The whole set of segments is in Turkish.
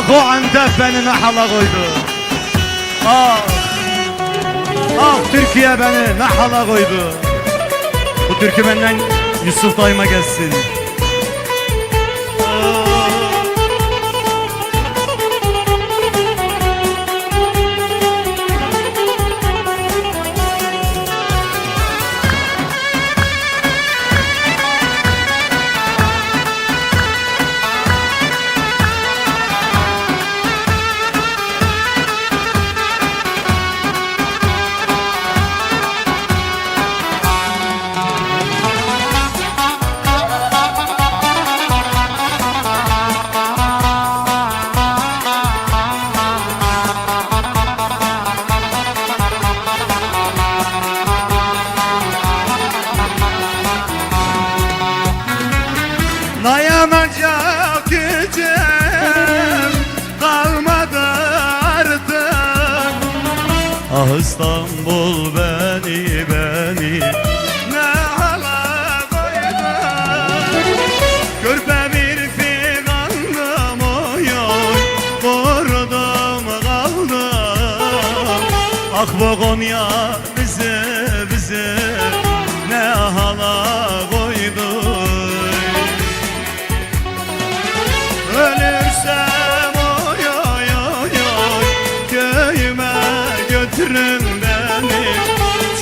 Ah o Antep beni hala koydu. Ah. Ah Türkiye beni ne hala koydu. Bu türkü benden Yusuf dayıma gelsin Ah İstanbul beni beni. Ne hala koydu Körpe bir figandım oy oy Vurdum kaldım. Ah bu Konya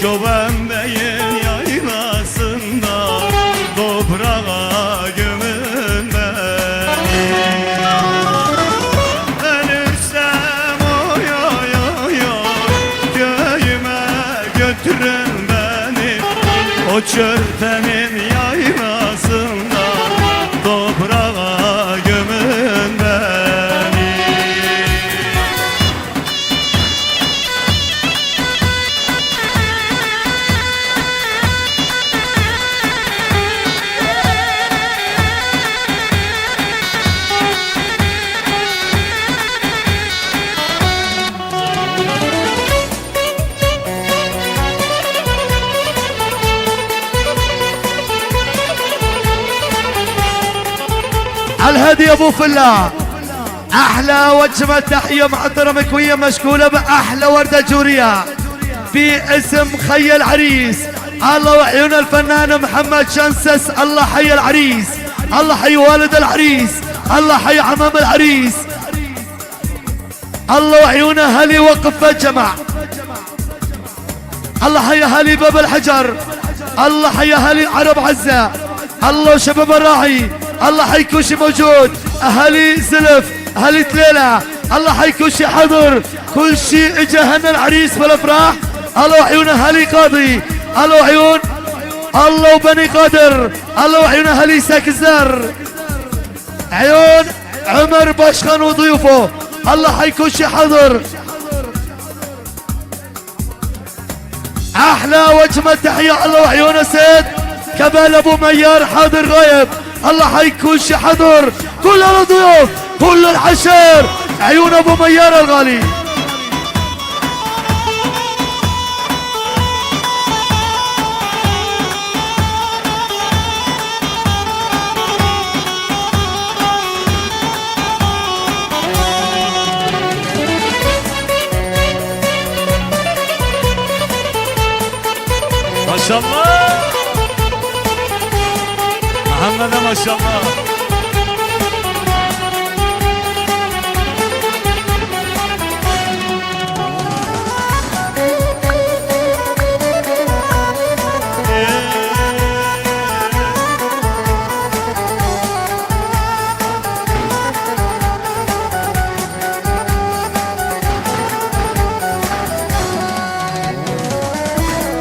Çoban beyin yaylasında Toprağa gömün beni Ölürsem oy oy oy oy Köyüme götürün beni. O çörtenin الهدي ابو فلا أحلى وجبة تحية معطره مكويه مشكوله بأحلى وردة جورية. في اسم خي العريس. الله وعيون الفنان محمد شنسس. الله حي العريس. الله حي والد العريس. الله حي عمام العريس. الله وعيون أهلي وقف الجمع الله حي اهالي باب الحجر. الله حي اهالي عرب عزة. الله شباب الراعي. الله حي كل شي موجود. أهالي سلف أهالي تليله الله حي كل شي حضر كل شي إجا هنا العريس بالأفراح. الله وعيون أهالي قاضي. الله وعيون الله وبني قادر. الله وعيون أهالي ساكزر عيون عمر باشخان وضيوفه. الله حي كل شي حضر أحلى وجمة تحية الله وعيونه سيد كمال أبو ميار حاضر غايب. الله حي كل شي حضر كل الضيوف كل العشر عيون أبو ميار الغالي. Maşallah. Muhammed'e maşallah.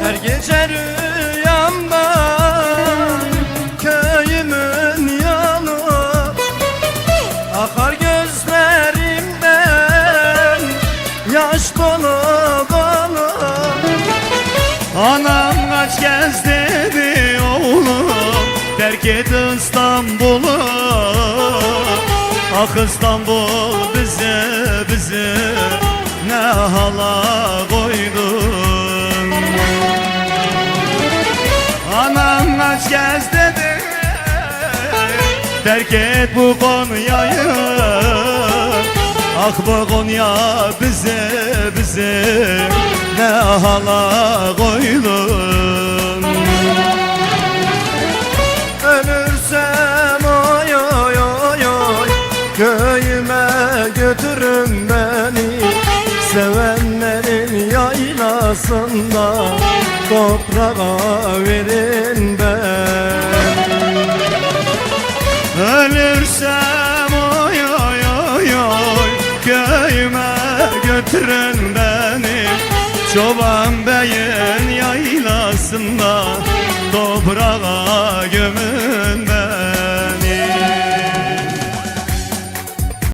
Her gece rüyamda Terk et İstanbul'u. Ah İstanbul bize bize Ne hala koydun. Anam kaç kez dedi. Terk et bu Konya'yı. Bak bu Konya bize bize Ne hala koydun yaylasında Toprağa verin ben Ölürsem oy oy oy oy Köyüme götürün beni. Çoban